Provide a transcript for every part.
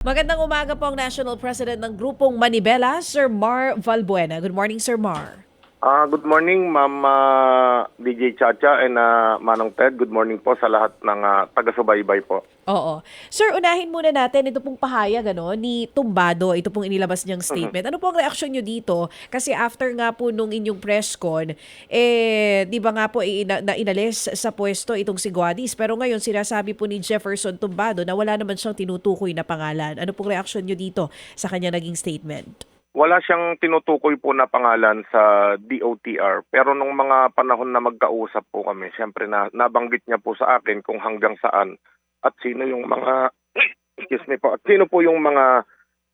Magandang umaga po ang National President ng Grupong Manibela, Sir Mar Valbuena. Good morning, Sir Mar. Ah, good morning, Ma'am ah, DJ Chacha and ah, Manong Ted. Good morning po sa lahat ng ah, taga-subaybay po. Oo. Sir, unahin muna natin ito pong pahayag ano, ni Tumbado, ito pong inilabas niyang statement. Ano po ang reaksyon niyo dito? Kasi after nga po nung inyong press con, eh, di ba nga po eh, ina- na inalis sa pwesto itong si Guadis. Pero ngayon, sinasabi po ni Jefferson Tumbado na wala naman siyang tinutukoy na pangalan. Ano pong reaksyon niyo dito sa kanya naging statement? Wala siyang tinutukoy po na pangalan sa DOTR. Pero nung mga panahon na magkausap po kami, siyempre na, nabanggit niya po sa akin kung hanggang saan at sino yung mga excuse me po, at sino po yung mga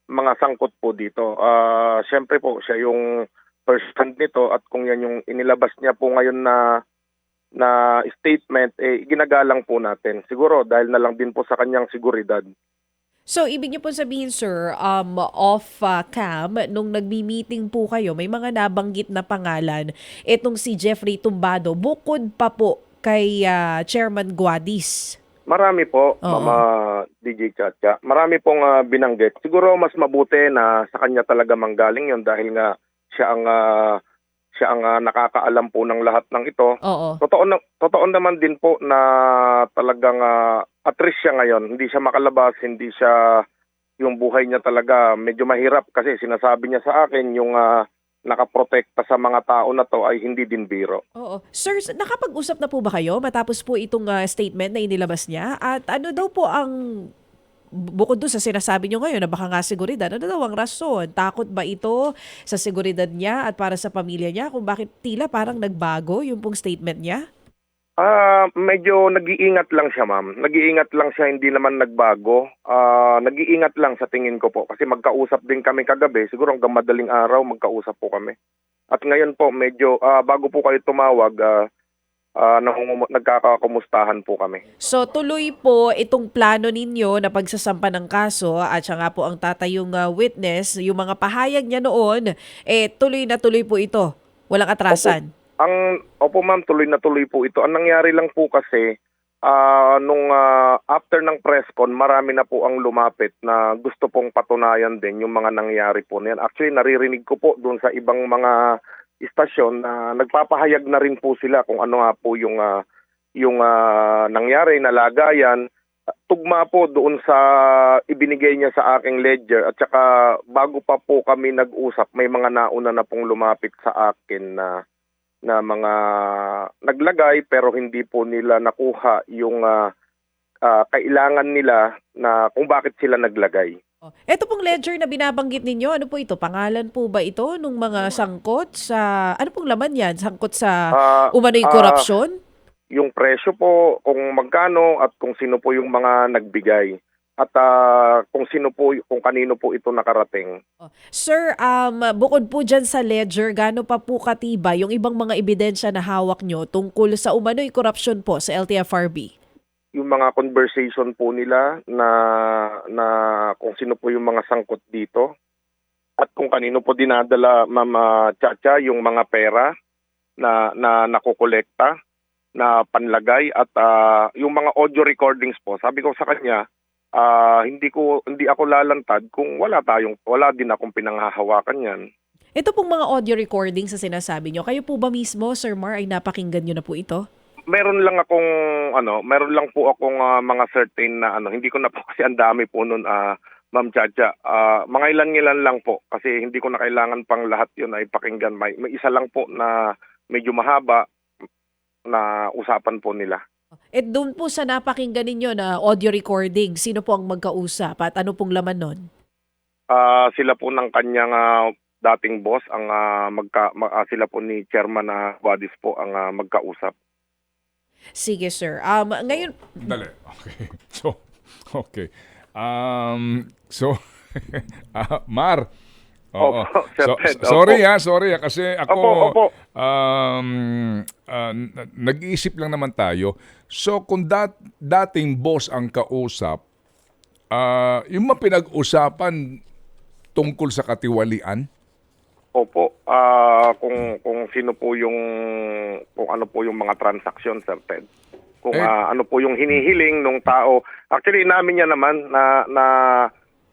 mga sangkot po dito. Ah, siyempre po siya yung hand nito at kung yan yung inilabas niya po ngayon na na statement eh ginagalang po natin. Siguro dahil na lang din po sa kanyang seguridad. So, ibig niyo po sabihin, sir, um, off uh, cam, nung nagmi-meeting po kayo, may mga nabanggit na pangalan, itong si Jeffrey Tumbado, bukod pa po kay uh, Chairman Guadis. Marami po, Oo. Mama DJ Chacha. Marami pong ah, binanggit. Siguro mas mabuti na sa kanya talaga manggaling yon dahil nga siya ang ah, siya ang ah, nakakaalam po ng lahat ng ito. Oo. Totoo na, totoo naman din po na talagang uh, at risk siya ngayon. Hindi siya makalabas, hindi siya yung buhay niya talaga medyo mahirap kasi sinasabi niya sa akin yung ah, nakaprotekta sa mga tao na to ay hindi din biro. Oo. Sir, nakapag-usap na po ba kayo matapos po itong uh, statement na inilabas niya? At ano daw po ang bukod doon sa sinasabi niyo ngayon na baka nga seguridad, ano daw ang rason? Takot ba ito sa seguridad niya at para sa pamilya niya kung bakit tila parang nagbago yung pong statement niya? Ah, medyo nag-iingat lang siya, ma'am. Nag-iingat lang siya, hindi naman nagbago. Ah, nag-iingat lang sa tingin ko po kasi magkausap din kami kagabi. Siguro hanggang madaling araw magkausap po kami. At ngayon po medyo ah, bago po kayo tumawag, ah, ah, nangungum- nagkakakumustahan po kami. So tuloy po itong plano ninyo na pagsasampa ng kaso at siya nga po ang tatayong uh, witness, yung mga pahayag niya noon, eh tuloy na tuloy po ito. Walang atrasan. Ang opo ma'am, tuloy na tuloy po ito. Ang nangyari lang po kasi ah, nung ah, after ng press con, marami na po ang lumapit na gusto pong patunayan din yung mga nangyari po na yan. Actually, naririnig ko po doon sa ibang mga istasyon na nagpapahayag na rin po sila kung ano nga po yung ah, yung ah, nangyari na lagayan tugma po doon sa ibinigay niya sa aking ledger at saka bago pa po kami nag-usap may mga nauna na pong lumapit sa akin na na mga naglagay pero hindi po nila nakuha yung ah, ah, kailangan nila na kung bakit sila naglagay. Oh. Ito pong ledger na binabanggit ninyo, ano po ito? Pangalan po ba ito nung mga sangkot sa, ano pong laman yan? Sangkot sa Ah, umano'y ah, korupsyon? yung presyo po, kung magkano at kung sino po yung mga nagbigay at ah, kung sino po kung kanino po ito nakarating. Oh. Sir, um, bukod po dyan sa ledger, gaano pa po katiba yung ibang mga ebidensya na hawak nyo tungkol sa umano'y korupsyon po sa LTFRB? yung mga conversation po nila na na kung sino po yung mga sangkot dito at kung kanino po dinadala Mama Chacha yung mga pera na na nakokolekta na panlagay at ah, yung mga audio recordings po sabi ko sa kanya ah, hindi ko hindi ako lalantad kung wala tayong wala din akong pinanghahawakan yan Ito pong mga audio recordings sa sinasabi nyo, kayo po ba mismo, Sir Mar, ay napakinggan nyo na po ito? meron lang akong ano, meron lang po akong ah, mga certain na ano, hindi ko na po kasi ang dami po noon ah Ma'am Chacha. Ah, mga ilan-ilan lang po kasi hindi ko na kailangan pang lahat 'yun ay pakinggan. May, may isa lang po na medyo mahaba na usapan po nila. At doon po sa napakinggan ninyo na audio recording, sino po ang magkausap at ano pong laman nun? Ah, sila po ng kanyang ah, dating boss ang ah, magka ma- ah, sila po ni chairman na Guadis po ang ah, magkausap. Sige, sir. Um, ngayon, Dali. Okay. So, okay. Um, so, ah, Mar. Oo. Opo, Sir So, Ted, sorry opo. ha, sorry ha, kasi ako Opo, opo. um n- nag-iisip lang naman tayo. So, kung dat dating boss ang kausap, ah, yung mga pinag-usapan tungkol sa katiwalian, Opo. Ah, kung kung sino po yung kung ano po yung mga transaksyon Sir Ted. Kung Eh, ah, ano po yung hinihiling nung tao. Actually namin niya naman na na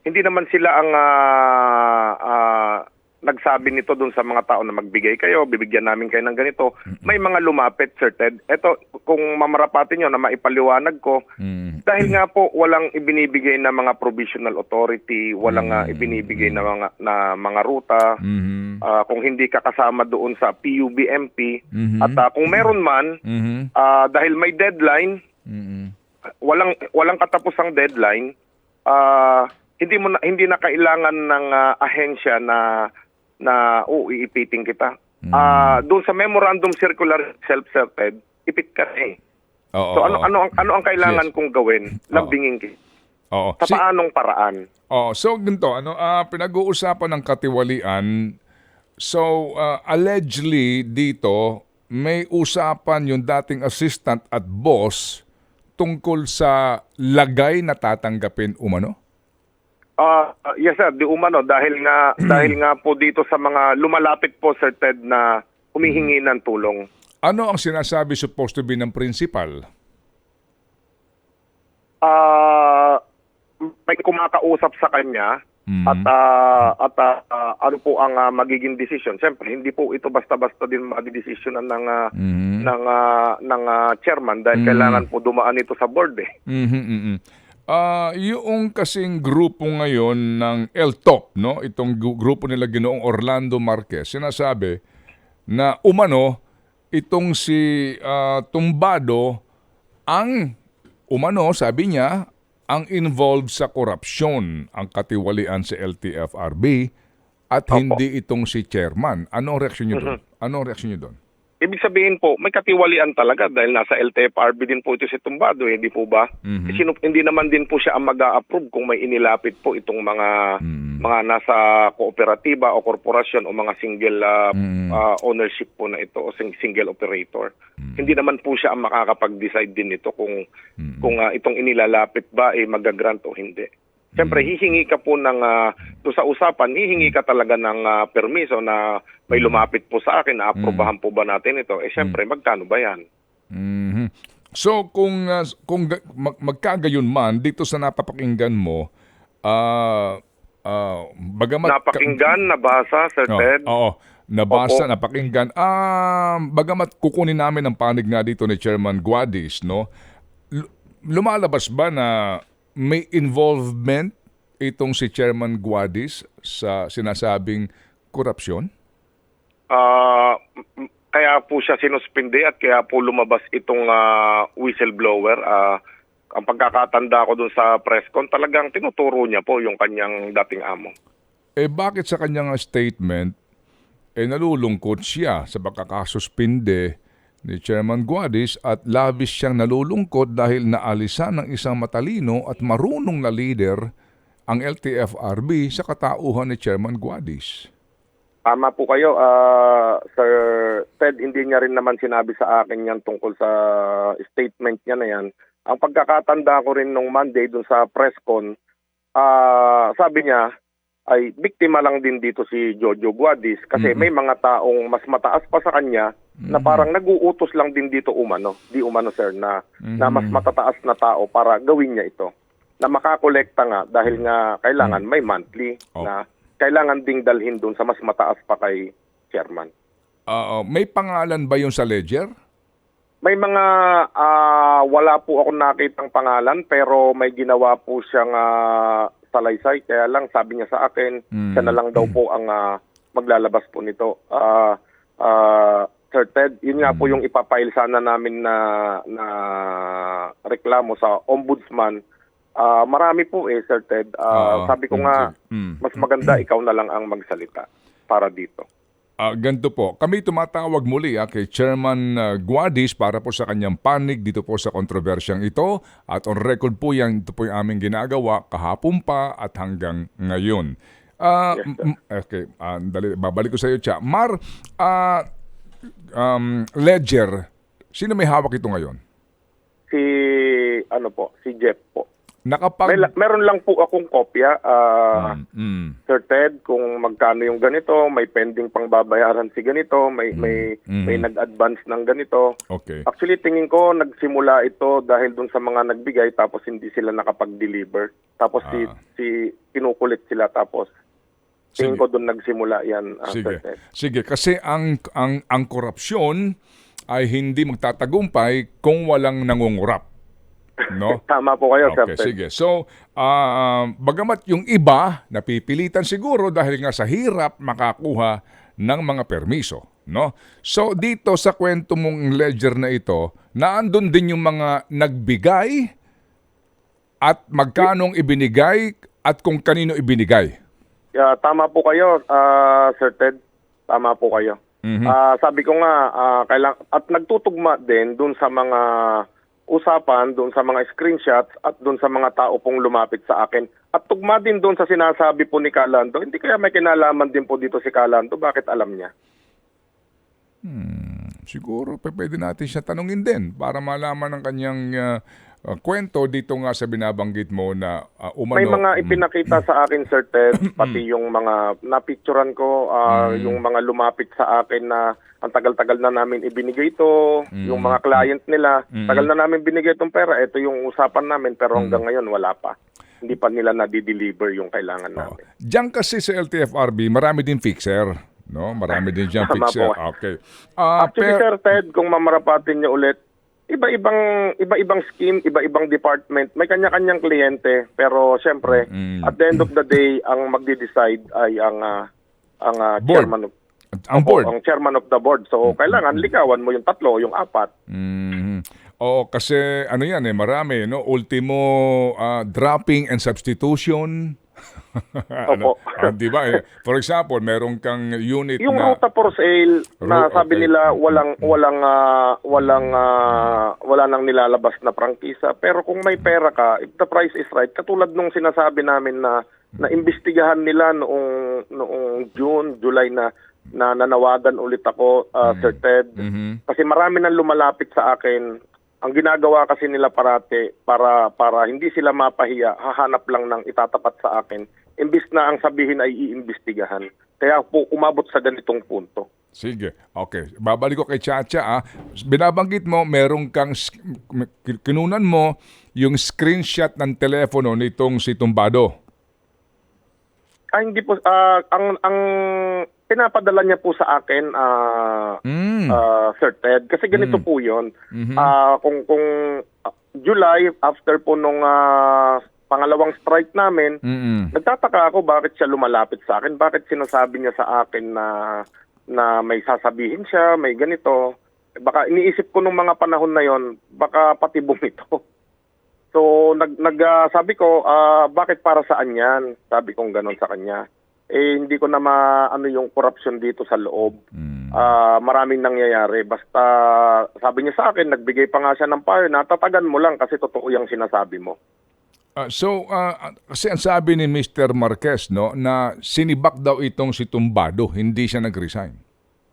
hindi naman sila ang ah, ah, nagsabi nito dun sa mga tao na magbigay kayo, bibigyan namin kayo ng ganito. May mga lumapit, Sir Ted. Ito, kung mamarapatin nyo na maipaliwanag ko, Mm. dahil nga po walang ibinibigay na mga provisional authority, walang ah, Mm. ibinibigay na mga na mga ruta. Mhm. Ah, kung hindi ka kasama doon sa PUBMP Mhm. at ah, kung meron man Mhm. ah, dahil may deadline, Mhm. walang walang katapusang deadline, ah, hindi mo na, hindi na kailangan ng ah, ahensya na na oh, iipitin kita. Ah, doon sa memorandum circular self-certed, ipit ka na eh. Oo, So ano oo. ano ang ano ang kailangan Yes. kong gawin? Lambingin kita. Oo. Sa Si- paanong paraan? Oh, so ganito, ano, ah, pinag-uusapan ng katiwalian. So, ah, allegedly dito may usapan yung dating assistant at boss tungkol sa lagay na tatanggapin umano. Ah, yes sir, di umano dahil nga dahil nga po dito sa mga lumalapit po Sir Ted na humihingi ng tulong. Ano ang sinasabi supposed to be ng principal? Ah, may kumakausap sa kanya Mhm. at ah, at ah, ano po ang ah, magiging decision. Siyempre, hindi po ito basta-basta din magdidesisyonan ng ah, Mhm. ng ah, ng ah, chairman dahil Mm. kailangan po dumaan ito sa board eh. Mhm, mhm. Ah, yung kasing grupo ngayon ng El-Top, no? Itong grupo nila Ginoong Orlando Marquez, sinasabi na umano itong si ah, Tumbado ang umano, sabi niya, ang involved sa korupsyon, ang katiwalian sa LTFRB at Opo. hindi itong si chairman. Ano ang reaksyon niyo doon? Ano ang reaksyon niyo doon? Ibig sabihin po, may katiwalian talaga dahil nasa LTFRB din po ito si Tumbado, eh, hindi po ba? Mhm. Eh, sino- hindi naman din po siya ang mag-a-approve kung may inilapit po itong mga Mhm. mga nasa kooperatiba o korporasyon o mga single ah, Mhm. ah, ownership po na ito o sing- single operator. Mm. Hindi naman po siya ang makakapag-decide din nito kung Mhm. kung ah, itong inilalapit ba ay magagrant o hindi. Siyempre, hihingi ka po ng, doon sa usapan, hihingi ka talaga ng ah, permiso na may lumapit po sa akin, na aprobahan po ba natin ito? Eh, siyempre, magkano ba yan? Mhm. So kung uh, kung mag- magkagayon man dito sa napapakinggan mo ah ah, bagamat Napakinggan, nabasa, Sir Oo, Ted? Oo, nabasa, Opo. napakinggan. Ah, bagamat kukunin namin ang panig nga dito ni Chairman Guadis, no? L- lumalabas ba na may involvement itong si Chairman Guadis sa sinasabing korupsyon? M- kaya po siya sinuspinde at kaya po lumabas itong ah, whistleblower. Ah, ang pagkakatanda ko dun sa presscon, talagang tinuturo niya po yung kanyang dating amo. Eh bakit sa kanyang statement, eh nalulungkot siya sa pagkakasuspinde ni Chairman Guadis at labis siyang nalulungkot dahil naalisan ng isang matalino at marunong na leader ang LTFRB sa katauhan ni Chairman Guadis. Tama po kayo, ah, Sir Ted, hindi niya rin naman sinabi sa akin yan tungkol sa statement niya na yan. Ang pagkakatanda ko rin nung Monday dun sa presscon, ah, sabi niya, ay biktima lang din dito si Jojo Guadis kasi Mhm. may mga taong mas mataas pa sa kanya na Mhm. parang nag-uutos lang din dito umano, di umano sir, na, na mas Mhm. matataas na tao para gawin niya ito. Na makakolekta nga dahil nga kailangan may monthly Oh. na kailangan ding dalhin doon sa mas mataas pa kay chairman. Ah, may pangalan ba yung sa ledger? May mga ah, wala po ako nakitang pangalan pero may ginawa po siyang ah, salaysay kaya lang sabi niya sa akin Mm. siya na lang daw po ang ah, maglalabas po nito. Ah, ah, Sir Ted, yun nga po yung ipapile sana namin na na reklamo sa ombudsman. Ah, marami po eh Sir Ted. Ah, Ah, sabi ko nga mm. mas maganda ikaw na lang ang magsalita para dito. Ah, ganito po, kami tumatawag muli ah, kay Chairman ah, Guadis para po sa kanyang panig dito po sa kontrobersyang ito at on record po yan, ito po yung aming ginagawa kahapon pa at hanggang ngayon. Ah, m- okay, ah, dali, babalik ko sa iyo, Cha. Mar, ah, um, Ledger, sino may hawak ito ngayon? Si ano po, si Jeff po. Nakapag... May, meron lang po akong kopya, ah, Mm, mm, Sir Ted, kung magkano yung ganito, may pending pang babayaran si ganito, may may Mm. may nag-advance ng ganito. okay. Actually, tingin ko nagsimula ito dahil dun sa mga nagbigay tapos hindi sila nakapag-deliver. Tapos si Ah. si kinukulit sila tapos tingin ko doon nagsimula 'yan, ah, Sige. Sir. Sige, kasi ang ang ang korupsyon ay hindi magtatagumpay kung walang nangungurap. No? Tama po kayo, Okay, Ted. sige. So, ah, bagamat yung iba napipilitan siguro dahil nga sa hirap makakuha ng mga permiso, no? So, dito sa kwento mong ledger na ito, naandun din yung mga nagbigay at magkanong ibinigay at kung kanino ibinigay. Yeah, tama po kayo, ah, Sir Ted. Tama po kayo. Mhm. Ah, sabi ko nga, ah, kailang, at nagtutugma din dun sa mga usapan, dun sa mga screenshots at dun sa mga tao pong lumapit sa akin. At tugma din dun sa sinasabi po ni Kalando. Hindi kaya may kinalaman din po dito si Kalando. Bakit alam niya? Siguro pe- pwede natin siya tanungin din para malaman ang kanyang ah, ah, kwento dito nga sa binabanggit mo na ah, umano. May mga Mm. ipinakita sa akin, Sir Ted, pati yung mga napicturan ko, ah, Mm. yung mga lumapit sa akin na ang tagal-tagal na namin ibinigay ito, Mm. yung mga client nila, Mm. tagal na namin binigay itong pera, ito yung usapan namin, pero Mm. hanggang ngayon wala pa. Hindi pa nila na-deliver yung kailangan Oh. namin. Diyan kasi sa LTFRB, marami din fixer. No? Marami din dyan Tama fixer. Okay. Ah, Actually, per- Sir Ted, kung mamarapatin niyo ulit, iba-ibang iba-ibang scheme, iba-ibang department, may kanya-kanyang kliyente, pero syempre, Mm. at the end of the day, ang magde-decide ay ang ah, ang ah, Board. chairman of ang board. ang chairman of the board. So, kailangan ligawan mo yung tatlo, yung apat. Mhm. Oo, kasi ano yan eh, marami, no? Ultimo ah, dropping and substitution. Ano, Opo. ah, di ba? For example, meron kang unit Yung na... ruta for sale na sabi okay. nila walang walang ah, walang ah, wala nang nilalabas na prangkisa pero kung may pera ka if the price is right katulad nung sinasabi namin na na imbestigahan nila noong noong June, July na na nanawagan ulit ako ah, Sir Ted Mhm. kasi marami nang lumalapit sa akin ang ginagawa kasi nila parate para para hindi sila mapahiya hahanap lang ng itatapat sa akin imbis na ang sabihin ay iimbestigahan kaya po umabot sa ganitong punto Sige. Okay. Babalik ko kay Chacha. Ah. Binabanggit mo, meron kang, kinunan mo yung screenshot ng telepono nitong si Tumbado. Ah, hindi po ah, ang ang pinapadala niya po sa akin ah Mm. ah, Sir Ted kasi ganito Mm. po 'yon. Mhm. Ah, kung kung July after po nung ah, pangalawang strike namin, Mm-mm. nagtataka ako bakit siya lumalapit sa akin, bakit sinasabi niya sa akin na na may sasabihin siya, may ganito. Baka iniisip ko nung mga panahon na 'yon, baka patibong ito. So nag, nag ah, sabi ko, ah, bakit para saan 'yan? Sabi kong ganon sa kanya. Eh hindi ko na maano yung corruption dito sa loob. Mm. Ah, maraming nangyayari. Basta sabi niya sa akin, nagbigay pa nga siya ng fire, natatagan mo lang kasi totoo yung sinasabi mo. Ah, so, ah, kasi ang sabi ni Mr. Marquez, no, na sinibak daw itong si Tumbado, hindi siya nag-resign.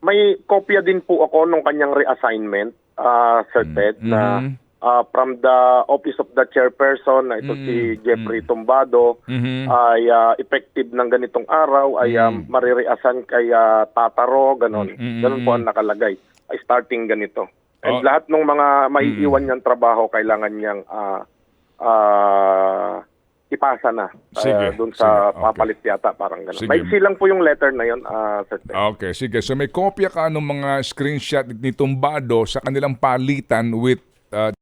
May kopya din po ako nung kanyang reassignment, ah, Sir Ted, na Ah, from the office of the chairperson, na ito si Jeffrey Tumbado, Mhm. ay ah, effective ng ganitong araw, ay uh, marireasan kay ah, Tataro, ganon. Mm, mm, Ganon po mm. ang nakalagay. Ay starting ganito. And Oh. lahat ng mga maiiwan niyang trabaho, kailangan niyang ah, ah, ipasa na ah, Sige, dun sa sige, okay. papalit yata, parang ganon. Sige. May lang po yung letter na yun, Sir Ted. Okay, sige. So may kopya ka ng mga screenshot ni Tumbado sa kanilang palitan with ah,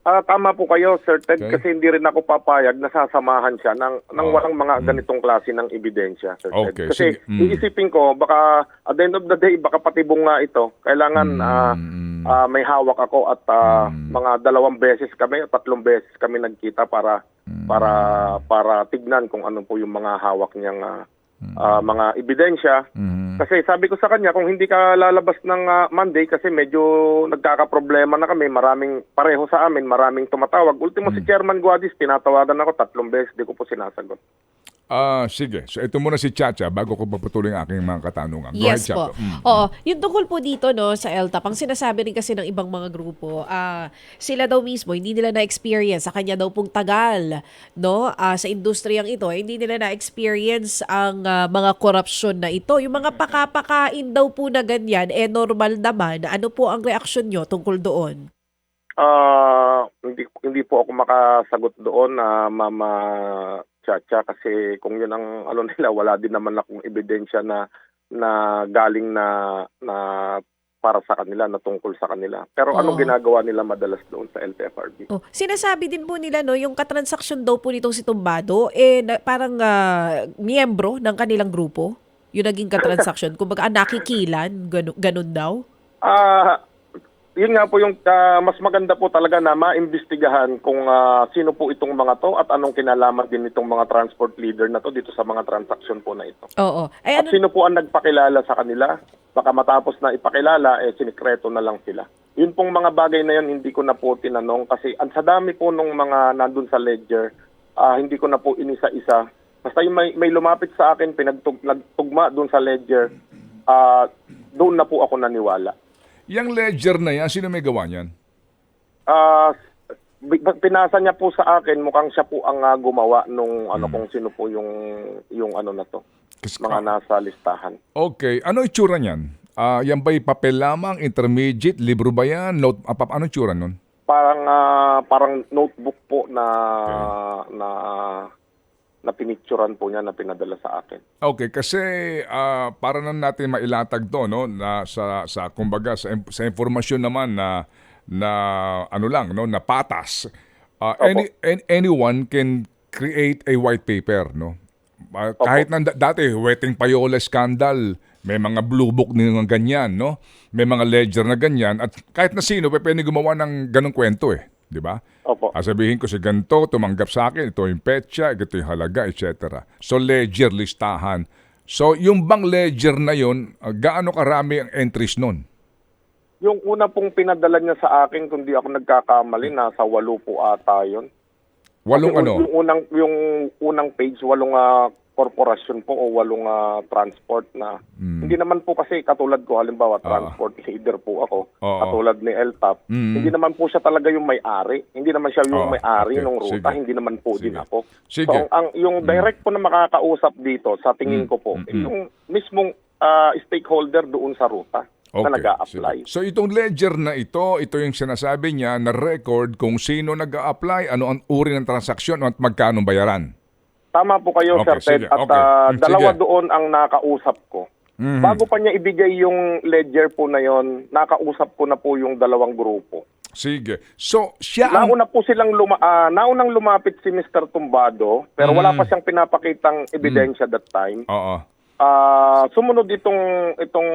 Ah, tama po kayo, Sir Ted, Okay. kasi hindi rin ako papayag na sasamahan siya ng, ng Oh. walang mga ganitong klase ng ebidensya, Sir Ted. Okay, Kasi sige. Mm. iisipin ko, baka at the end of the day, baka patibong nga ito. Kailangan Mm. ah, may hawak ako at ah, Mm. mga dalawang beses kami, o tatlong beses kami nagkita para Mm. para para tignan kung ano po yung mga hawak niyang ah, Mm. ah, mga ebidensya. Mhm. Kasi sabi ko sa kanya, kung hindi ka lalabas ng ah, Monday, kasi medyo nagkakaproblema na kami, maraming pareho sa amin, maraming tumatawag. Ultimo Hmm. si Chairman Guadis, tinatawagan ako tatlong beses, di ko po sinasagot. Ah, sige. So ito muna si Chacha bago ko papatuloy ang aking mga katanungan. Go Yes ahead, po. Mm. Oo. Yung tungkol po dito no sa LTAP, ang sinasabi rin kasi ng ibang mga grupo, ah sila daw mismo hindi nila na-experience sa kanya daw pong tagal no ah, sa industriyang ito, hindi nila na-experience ang ah, mga korupsyon na ito. Yung mga pakapakain daw po na ganyan eh normal naman. Ano po ang reaksyon nyo tungkol doon? Ah, hindi hindi po ako makasagot doon na Mama Chacha kasi kung yun ang ano nila wala din naman akong ebidensya na na galing na na para sa kanila na tungkol sa kanila. Pero anong Oo. ginagawa nila madalas doon sa LTFRB? Oh, sinasabi din po nila no, yung katransaksyon daw po nitong si Tumbado eh na, parang ah, miyembro ng kanilang grupo. Yung naging katransaksyon, kumbaga ah, nakikilan, ganun, ganun daw. Ah, yun nga po yung ah, mas maganda po talaga na maimbestigahan kung ah, sino po itong mga to at anong kinalaman din itong mga transport leader na to dito sa mga transaksyon po na ito. Oo. Ay At ano, sino po ang nagpakilala sa kanila? Baka matapos na ipakilala, eh sinikreto na lang sila. Yun pong mga bagay na yun, hindi ko na po tinanong kasi ang sa dami po nung mga nandun sa ledger, ah, hindi ko na po inisa-isa. Basta yung may, may lumapit sa akin, pinagtug, nagtugma doon sa ledger, ah, doon na po ako naniwala. Yung ledger na yan, sino may gawa niyan? Ah, pinasa niya po sa akin, mukhang siya po ang ah, gumawa nung ano kung sino po yung yung ano na to, mga nasa listahan. Okay. Ano itsura niyan? Ah, yan ba'y papel lamang, intermediate, libro ba yan? Note, ah, pap- ano itsura nun? parang ah, parang notebook po na na na pinicturan po niya na pinadala sa akin. Okay, kasi ah, para na natin mailatag to, no, na sa sa kumbaga sa, sa impormasyon naman na na ano lang, no, na patas. Ah, Opo. any, an- anyone can create a white paper, no. Ah, kahit na da- dati weteng payola scandal, may mga blue book ng ganyan, no. May mga ledger na ganyan at kahit na sino pwede gumawa ng ganong kwento eh, di ba? Opo. Ah, sabihin ko si ganito, tumanggap sa akin, ito yung petsa, ito yung halaga, etc. So, ledger, listahan. So, yung bang ledger na yun, ah, gaano karami ang entries nun? Yung una pong pinadala niya sa akin, kung di ako nagkakamali, nasa walo po ata yun. Walong Kasi ano? Yung unang, yung unang page, walong ah, korporasyon po o walong ah, transport na. Hmm. Hindi naman po kasi katulad ko, halimbawa transport leader po ako, Oo. katulad ni LTAP. Mm. Hindi naman po siya talaga yung may-ari. Hindi naman siya yung Oo, may-ari okay. ng ruta. Sige. Hindi naman po din Sige. ako. Sige. So, ang, ang- yung direct po na makakausap dito, sa tingin ko po, Mm, mm. yung mismong ah, stakeholder doon sa ruta na nag apply sige. So, itong ledger na ito, ito yung sinasabi niya na record kung sino nag apply ano ang uri ng transaksyon at magkano bayaran. Tama po kayo, Okay, Sir Ted. sige, At okay. Mm, dalawa sige. doon ang nakausap ko. Mhm. Bago pa niya ibigay yung ledger po na yon, nakausap ko na po yung dalawang grupo. Sige. So, siya ang... Nauna po silang luma, ah, naunang lumapit si Mr. Tumbado, pero wala Mm. pa siyang pinapakitang ebidensya that time. Oo. Ah, sumunod itong itong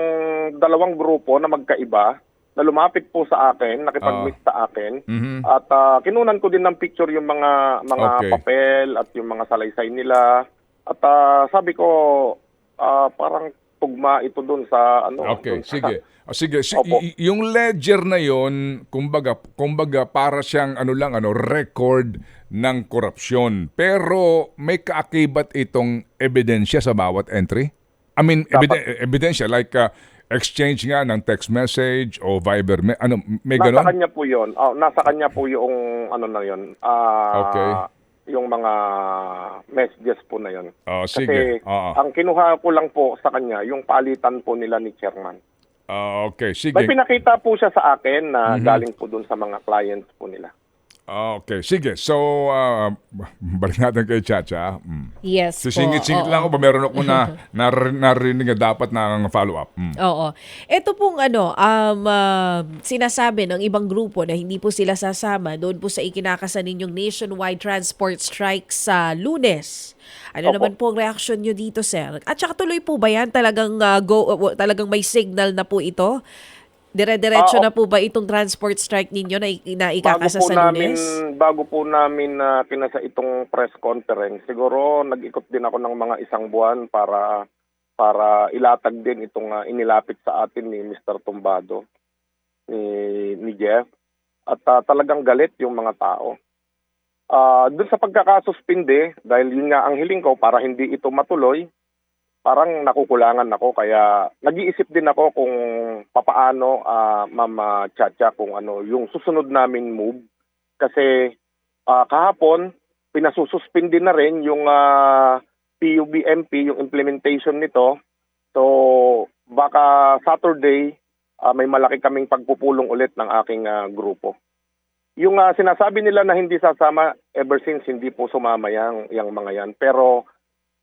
dalawang grupo na magkaiba na lumapit po sa akin, nakipag-meet sa akin. Mhm. At ah, kinunan ko din ng picture yung mga mga Okay. papel at yung mga salaysay nila. At ah, sabi ko ah, parang tugma ito doon sa ano. Okay, dun sa- sige. O sige, si- yung ledger na yon, kumbaga, kumbaga para siyang ano lang ano, record ng korupsyon. Pero may kaakibat itong ebidensya sa bawat entry? I mean, ebiden- ebidensya like uh, exchange nga ng text message o Viber, me- ano, may Nasa ganon? kanya po 'yon. Ah, nasa kanya po yung ano na 'yon. Ah, Okay. Yung mga messages po na 'yon. Oh, Kasi sige. Oo. ang kinuha ko lang po sa kanya yung palitan po nila ni chairman. Ah, okay, sige. May pinakita po siya sa akin na Mhm. galing po doon sa mga clients po nila. Ah, okay, sige. So, uh, balik natin kay Chacha. Mm. yes po. Sisingit-singit oo. lang ako meron ako na nar- narinig na dapat na follow-up. Mm. Oo. Ito pong ano, um, ah, sinasabi ng ibang grupo na hindi po sila sasama doon po sa ikinakasan ninyong nationwide transport strike sa lunes. Ano Opo. naman po ang reaction nyo dito, sir? At saka tuloy po ba yan? Talagang, ah, go, uh, talagang may signal na po ito? Dire-diretso Ah, na po ba itong transport strike ninyo na, na ikakasa sa namin lunes? bago po namin na kinasa itong press conference, siguro nag-ikot din ako ng mga isang buwan para para ilatag din itong ah, inilapit sa atin ni Mr. Tumbado ni ni Jeff at ah, talagang galit yung mga tao. Ah, doon sa pagkakasuspinde, dahil yun nga ang hiling ko para hindi ito matuloy, parang nakukulangan ako kaya nag-iisip din ako kung papaano Ma'am ah, Chacha kung ano yung susunod naming move. Kasi ah, kahapon pinasususpindi na rin yung ah, PUBMP yung implementation nito. So baka Saturday ah, may malaki kaming pagpupulong ulit ng aking ah, grupo. Yung ah, sinasabi nila na hindi sasama ever since hindi po sumama yang, yang mga yan. Pero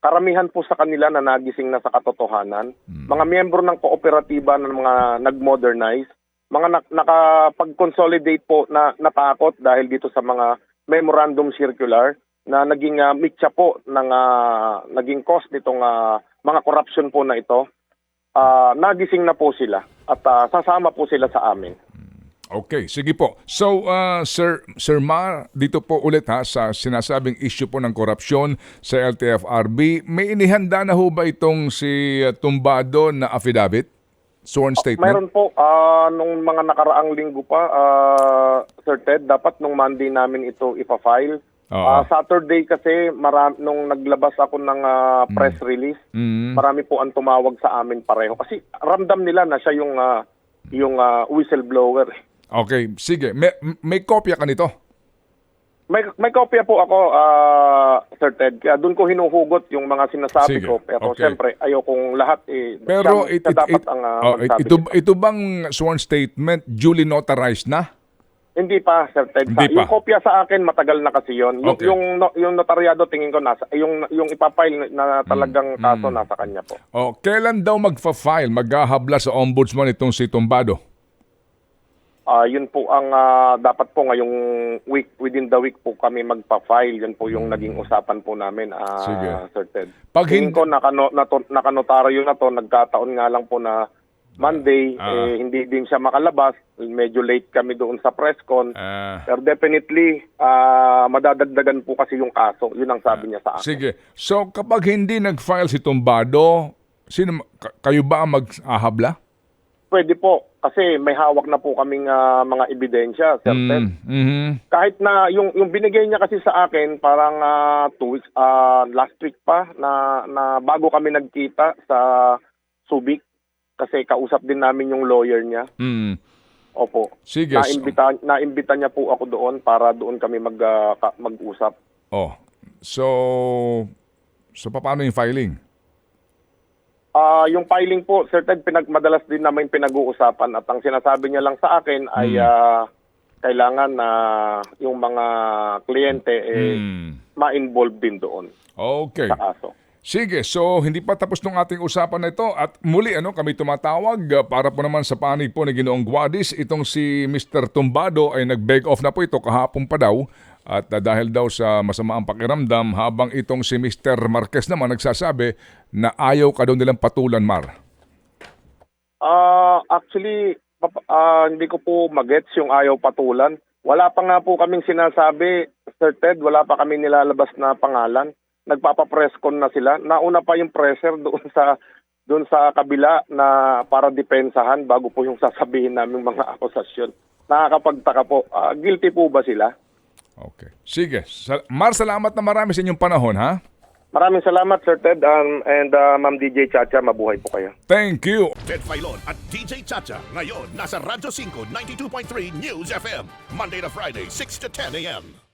karamihan po sa kanila na nagising na sa katotohanan. Mga miyembro ng kooperatiba ng mga nag-modernize, mga nak- nakapag-consolidate po na natakot dahil dito sa mga memorandum circular na naging uh, mitya po ng ah, naging cost nitong ah, mga corruption po na ito. Ah, nagising na po sila at ah, sasama po sila sa amin. Okay, sige po. So, uh, Sir, Sir Mar, dito po ulit ha, sa sinasabing issue po ng korupsyon sa LTFRB, may inihanda na ho ba itong si uh, Tumbado na affidavit? Sworn statement? Mayroon po, ah, nung mga nakaraang linggo pa, ah, Sir Ted, dapat nung Monday namin ito ipafile. Oo. Ah, Saturday kasi, maram, nung naglabas ako ng ah, press release, Mm. marami po ang tumawag sa amin pareho. Kasi ramdam nila na siya yung, ah, yung ah, whistleblower. Okay, sige. May, may kopya ka nito? May, may kopya po ako, ah, Sir Ted. Kaya doon ko hinuhugot yung mga sinasabi Sige, ko. Pero okay. siyempre, ayaw kong lahat eh, Pero siya- it, siya it, dapat it- ang ah, oh, it- ito, ito bang sworn statement duly notarized na? Hindi pa, Sir Ted. Hindi pa. Yung kopya sa akin, matagal na kasi yon. Okay. yung, yung notaryado, tingin ko, nasa, yung, yung ipapile na talagang kaso, nasa kanya po. O, kailan daw magfa-file, maghahabla sa ombudsman itong si Tumbado? Ah, yun po ang ah, dapat po ngayong week, within the week po kami magpa-file. Yun po yung naging usapan po namin, ah, Sige. Sir Ted. Pag hindi- ko, nakano, nato, nakanotaryo na to, nagkataon nga lang po na Monday, Ah. eh, hindi din siya makalabas. Medyo late kami doon sa press con. Ah, Pero definitely, ah, madadagdagan po kasi yung kaso. Yun ang sabi niya sa akin. sige. So, kapag hindi nag-file si Tumbado, sino, ka- kayo ba ang mag-ahabla? Pwede po. Kasi may hawak na po kaming ah, mga ebidensya, Sir. Mm, mhm. Kahit na yung yung binigay niya kasi sa akin parang ah, two weeks ah, last week pa na na bago kami nagkita sa Subic kasi kausap din namin yung lawyer niya. Mm. Opo. Sige. Naimbita naimbita niya po ako doon para doon kami mag ka- mag-usap. Oh. So, so paano yung filing? Ah, yung filing po, Sir Ted, pinag madalas din namin pinag-uusapan at ang sinasabi niya lang sa akin ay ah, kailangan na yung mga kliyente eh, Mm. ma-involve din doon Okay. sa kaso. Sige, so hindi pa tapos ng ating usapan na ito at muli ano kami tumatawag uh, para po naman sa panig po ni Ginoong Guadis itong si Mr. Tumbado ay nag-beg off na po ito kahapon pa daw at uh, dahil daw sa masama ang pakiramdam habang itong si Mr. Marquez naman nagsasabi na ayaw ka daw nilang patulan Mar. Ah, actually, ah, hindi ko po magets yung ayaw patulan. Wala pa nga po kaming sinasabi, Sir Ted, wala pa kami nilalabas na pangalan. Nagpapa-presscon na sila. Nauna pa yung pressure doon sa doon sa kabila na para depensahan bago po yung sasabihin namin mga akusasyon. Nakakapagtaka po. Ah, guilty po ba sila? Okay. Sige. Mar, salamat na marami sa inyong panahon ha. Maraming salamat, Sir Ted, um, and ah, Ma'am DJ Chacha. Mabuhay po kayo. Thank you. Ted Filon at DJ Chacha. Ngayon, nasa Radyo 5, 92.3 News FM. Monday to Friday, 6 to 10 a.m.